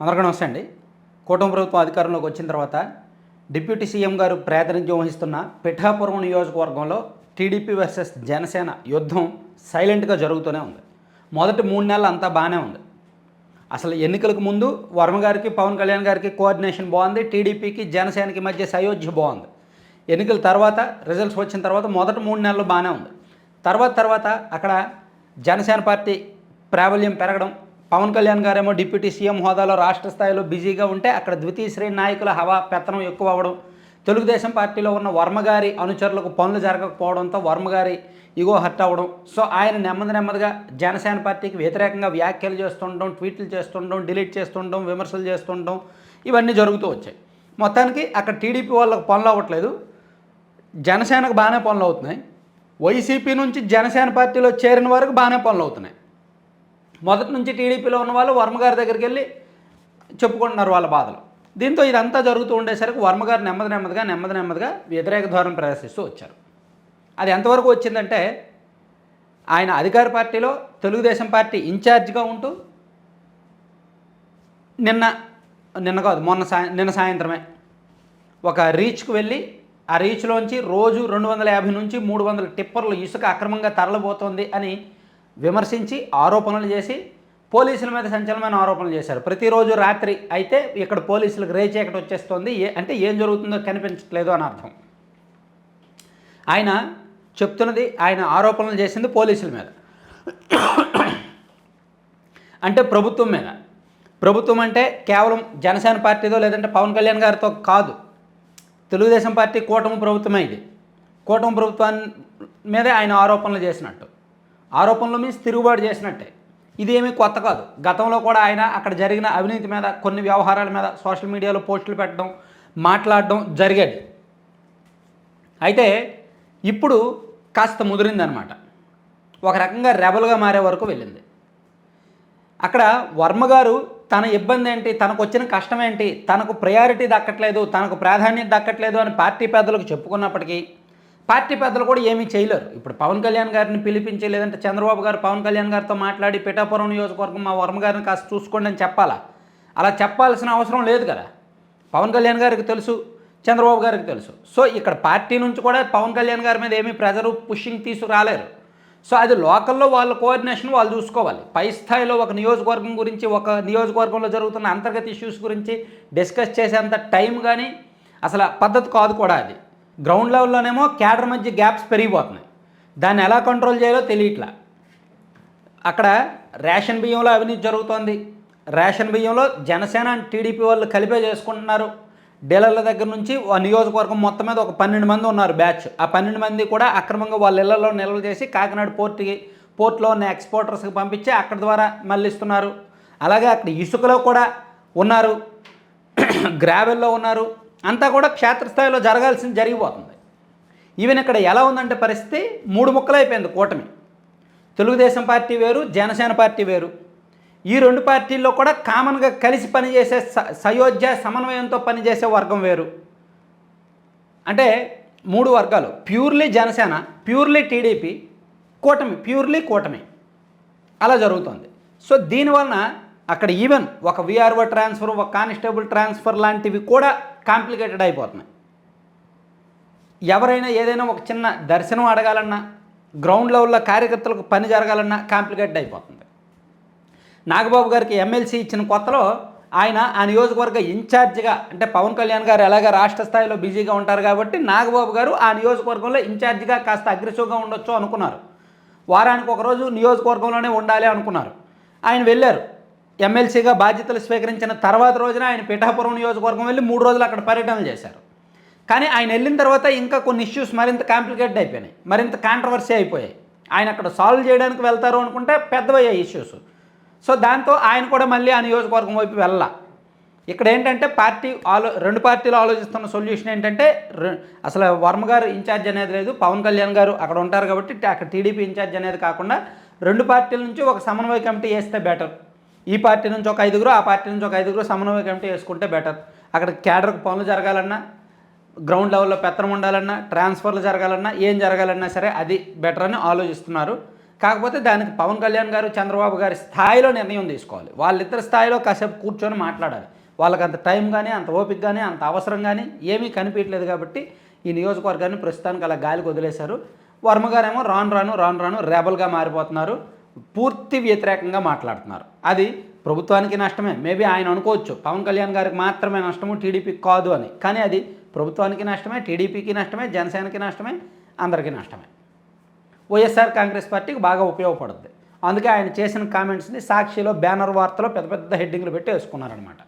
అందరికీ నమస్తే అండి. కూటమి ప్రభుత్వం అధికారంలోకి వచ్చిన తర్వాత డిప్యూటీ సీఎం గారు ప్రాతినిధ్యం వహిస్తున్న పిఠాపురం నియోజకవర్గంలో టీడీపీ వర్సెస్ జనసేన యుద్ధం సైలెంట్గా జరుగుతూనే ఉంది. మొదటి మూడు నెలలు అంతా బాగానే ఉంది. అసలు ఎన్నికలకు ముందు వర్మ గారికి పవన్ కళ్యాణ్ గారికి కోఆర్డినేషన్ బాగుంది టీడీపీకి జనసేనకి మధ్య సయోధ్య బాగుంది. ఎన్నికల తర్వాత రిజల్ట్స్ వచ్చిన తర్వాత మొదటి మూడు నెలలు బాగానే ఉంది. తర్వాత తర్వాత అక్కడ జనసేన పార్టీ ప్రాబల్యం పెరగడం పవన్ కళ్యాణ్ గారేమో డిప్యూటీ సీఎం హోదాలో రాష్ట్ర స్థాయిలో బిజీగా ఉంటే అక్కడ ద్వితీయ శ్రేణి నాయకుల హవా పెత్తనం ఎక్కువ అవ్వడం. తెలుగుదేశం పార్టీలో ఉన్న వర్మ గారి అనుచరులకు పనులు జరగకపోవడంతో వర్మ గారి ఇగో హర్ట్ అవ్వడం. సో ఆయన నెమ్మది నెమ్మదిగా జనసేన పార్టీకి వ్యతిరేకంగా వ్యాఖ్యలు చేస్తుండడం ట్వీట్లు చేస్తుండడం డిలీట్ చేస్తుండడం విమర్శలు చేస్తుండడం ఇవన్నీ జరుగుతూ వచ్చాయి. మొత్తానికి అక్కడ టీడీపీ వాళ్ళకి పనులు అవ్వట్లేదు. జనసేనకు బాగానే పనులు అవుతున్నాయి. వైసీపీ నుంచి జనసేన పార్టీలో చేరిన వరకు బాగానే పనులు అవుతున్నాయి. మొదటి నుంచి టీడీపీలో ఉన్న వాళ్ళు వర్మగారి దగ్గరికి వెళ్ళి చెప్పుకుంటున్నారు వాళ్ళ బాధలు. దీంతో ఇదంతా జరుగుతూ ఉండేసరికి వర్మగారు నెమ్మది నెమ్మదిగా నెమ్మది నెమ్మదిగా వ్యతిరేక ధోరణి ప్రదర్శిస్తూ వచ్చారు. అది ఎంతవరకు వచ్చిందంటే ఆయన అధికార పార్టీలో తెలుగుదేశం పార్టీ ఇన్ఛార్జ్గా ఉంటూ నిన్న నిన్న కాదు మొన్న సాయ నిన్న సాయంత్రమే ఒక రీచ్కు వెళ్ళి ఆ రీచ్లోంచి రోజు రెండు వందల యాభై నుంచి మూడు వందల టిప్పర్లు ఇసుక అక్రమంగా తరలిపోతుంది అని విమర్శించి ఆరోపణలు చేసి పోలీసుల మీద సంచలనమైన ఆరోపణలు చేశారు. ప్రతిరోజు రాత్రి అయితే ఇక్కడ పోలీసులకు రేచేకటి వచ్చేస్తుంది. ఏ అంటే ఏం జరుగుతుందో కనిపించట్లేదు అని అర్థం. ఆయన చెప్తున్నది ఆయన ఆరోపణలు చేసింది పోలీసుల మీద. అంటే ప్రభుత్వం మీద. ప్రభుత్వం అంటే కేవలం జనసేన పార్టీదో లేదంటే పవన్ కళ్యాణ్ గారితో కాదు. తెలుగుదేశం పార్టీ కూటమి ప్రభుత్వమే ఇది. కూటమి ప్రభుత్వాన్ని మీదే ఆయన ఆరోపణలు చేసినట్టు. ఆరోపణలు మీన్స్ తిరుగుబాటు చేసినట్టే. ఇది ఏమీ కొత్త కాదు. గతంలో కూడా ఆయన అక్కడ జరిగిన అవినీతి మీద కొన్ని వ్యవహారాల మీద సోషల్ మీడియాలో పోస్టులు పెట్టడం మాట్లాడడం జరిగేది. అయితే ఇప్పుడు కాస్త ముదిరిందనమాట. ఒక రకంగా రెబల్గా మారే వరకు వెళ్ళింది. అక్కడ వర్మ గారు తన ఇబ్బంది ఏంటి తనకు వచ్చిన కష్టం ఏంటి తనకు ప్రయారిటీ దక్కట్లేదు తనకు ప్రాధాన్యత దక్కట్లేదు అని పార్టీ పెద్దలకు చెప్పుకున్నప్పటికీ పార్టీ పెద్దలు కూడా ఏమీ చేయలేరు. ఇప్పుడు పవన్ కళ్యాణ్ గారిని పిలిపించి లేదంటే చంద్రబాబు గారు పవన్ కళ్యాణ్ గారితో మాట్లాడి పిఠాపురం నియోజకవర్గం మా వర్మ గారిని కాస్త చూసుకోండి అని చెప్పాలా? అలా చెప్పాల్సిన అవసరం లేదు కదా. పవన్ కళ్యాణ్ గారికి తెలుసు చంద్రబాబు గారికి తెలుసు. సో ఇక్కడ పార్టీ నుంచి కూడా పవన్ కళ్యాణ్ గారి మీద ఏమీ ప్రెజరు పుషింగ్ తీసుకురాలేరు. సో అది లోకల్లో వాళ్ళ కోఆర్డినేషన్ వాళ్ళు చూసుకోవాలి. పై స్థాయిలో ఒక నియోజకవర్గం గురించి ఒక నియోజకవర్గంలో జరుగుతున్న అంతర్గత ఇష్యూస్ గురించి డిస్కస్ చేసేంత టైం కానీ అసలు పద్ధతి కాదు కూడా అది. గ్రౌండ్ లెవెల్లోనేమో క్యాడర్ మధ్య గ్యాప్స్ పెరిగిపోతున్నాయి. దాన్ని ఎలా కంట్రోల్ చేయాలో తెలియట్లా. అక్కడ రేషన్ బియ్యంలో అవినీతి జరుగుతోంది. రేషన్ బియ్యంలో జనసేన అండ్ టీడీపీ వాళ్ళు కలిపే చేసుకుంటున్నారు. డీలర్ల దగ్గర నుంచి ఆ నియోజకవర్గం మొత్తం మీద ఒక పన్నెండు మంది ఉన్నారు బ్యాచ్. ఆ పన్నెండు మంది కూడా అక్రమంగా వాళ్ళ ఇళ్ళలో నిల్వ చేసి కాకినాడ పోర్టుకి పోర్ట్లో ఉన్న ఎక్స్పోర్టర్స్కి పంపించి అక్కడ ద్వారా మళ్ళిస్తున్నారు. అలాగే అక్కడ ఇసుకలో కూడా ఉన్నారు. గ్రావెల్లో ఉన్నారు. అంతా కూడా క్షేత్రస్థాయిలో జరగాల్సింది జరిగిపోతుంది. ఈవెన్ ఇక్కడ ఎలా ఉందంటే పరిస్థితి మూడు ముక్కలు అయిపోయింది కూటమి. తెలుగుదేశం పార్టీ వేరు జనసేన పార్టీ వేరు. ఈ రెండు పార్టీల్లో కూడా కామన్గా కలిసి పనిచేసే స- సయోధ్య సమన్వయంతో పనిచేసే వర్గం వేరు. అంటే మూడు వర్గాలు ప్యూర్లీ జనసేన ప్యూర్లీ టీడీపీ కూటమి ప్యూర్లీ కూటమి. అలా జరుగుతుంది. సో దీనివలన అక్కడ ఈవెన్ ఒక విఆర్ఓ ట్రాన్స్ఫర్ ఒక కానిస్టేబుల్ ట్రాన్స్ఫర్ లాంటివి కూడా కాంప్లికేటెడ్ అయిపోతున్నాయి. ఎవరైనా ఏదైనా ఒక చిన్న దర్శనం అడగాలన్నా గ్రౌండ్ లెవెల్లో కార్యకర్తలకు పని జరగాలన్నా కాంప్లికేటెడ్ అయిపోతుంది. నాగబాబు గారికి ఎమ్మెల్సీ ఇచ్చిన కొత్తలో ఆయన ఆ నియోజకవర్గ ఇన్ఛార్జిగా అంటే పవన్ కళ్యాణ్ గారు ఎలాగ రాష్ట్ర స్థాయిలో బిజీగా ఉంటారు కాబట్టి నాగబాబు గారు ఆ నియోజకవర్గంలో ఇన్ఛార్జిగా కాస్త అగ్రెసివ్గా ఉండొచ్చు అనుకున్నారు. వారానికి ఒకరోజు నియోజకవర్గంలోనే ఉండాలి అనుకున్నారు. ఆయన వెళ్ళారు. ఎమ్మెల్సీగా బాధ్యతలు స్వీకరించిన తర్వాత రోజున ఆయన పిఠాపురం నియోజకవర్గం వెళ్ళి మూడు రోజులు అక్కడ పర్యటనలు చేశారు. కానీ ఆయన వెళ్ళిన తర్వాత ఇంకా కొన్ని ఇష్యూస్ మరింత కాంప్లికేటెడ్ అయిపోయినాయి. మరింత కాంట్రవర్సీ అయిపోయాయి. ఆయన అక్కడ సాల్వ్ చేయడానికి వెళ్తారు అనుకుంటే పెద్దవయ్యాయి ఇష్యూస్ సో దాంతో ఆయన కూడా మళ్ళీ ఆ నియోజకవర్గం వైపు వెళ్ళ. ఇక్కడ ఏంటంటే పార్టీ ఆలో రెండు పార్టీలు ఆలోచిస్తున్న సొల్యూషన్ ఏంటంటే అసలు వర్మ గారు ఇన్ఛార్జ్ అనేది లేదు పవన్ కళ్యాణ్ గారు అక్కడ ఉంటారు కాబట్టి అక్కడ టీడీపీ ఇన్ఛార్జ్ అనేది కాకుండా రెండు పార్టీల నుంచి ఒక సమన్వయ కమిటీ వేస్తే బెటర్ ఈ పార్టీ నుంచి ఒక ఐదుగురు ఆ పార్టీ నుంచి ఒక ఐదుగురు సమన్వయ కమిటీ వేసుకుంటే బెటర్. అక్కడ క్యాడర్కి పనులు జరగాలన్నా గ్రౌండ్ లెవెల్లో పెత్తనం ఉండాలన్నా ట్రాన్స్ఫర్లు జరగాలన్నా ఏం జరగాలన్నా సరే అది బెటర్ అని ఆలోచిస్తున్నారు. కాకపోతే దానికి పవన్ కళ్యాణ్ గారు చంద్రబాబు గారి స్థాయిలో నిర్ణయం తీసుకోవాలి. వాళ్ళిద్దరి స్థాయిలో కాసేపు కూర్చొని మాట్లాడాలి. వాళ్ళకి అంత టైం కానీ అంత ఓపిక కానీ అంత అవసరం కానీ ఏమీ కనిపించలేదు కాబట్టి ఈ నియోజకవర్గాన్ని ప్రస్తుతానికి అలా గాలికి వదిలేశారు. వర్మ గారేమో రాను రాను రాను రాను రేబల్గా మారిపోతున్నారు. పూర్తి వ్యతిరేకంగా మాట్లాడుతున్నారు. అది ప్రభుత్వానికి నష్టమే. మేబీ ఆయన అనుకోవచ్చు. పవన్ కళ్యాణ్ గారికి మాత్రమే నష్టము టీడీపీకి కాదు అని. కానీ అది ప్రభుత్వానికి నష్టమే టీడీపీకి నష్టమే జనసేనకి నష్టమే అందరికీ నష్టమే. వైఎస్ఆర్ కాంగ్రెస్ పార్టీకి బాగా ఉపయోగపడుతుంది అందుకే ఆయన చేసిన కామెంట్స్ని సాక్షిలో బ్యానర్ వార్తలో పెద్ద పెద్ద హెడ్డింగ్లు పెట్టి వేసుకున్నారనమాట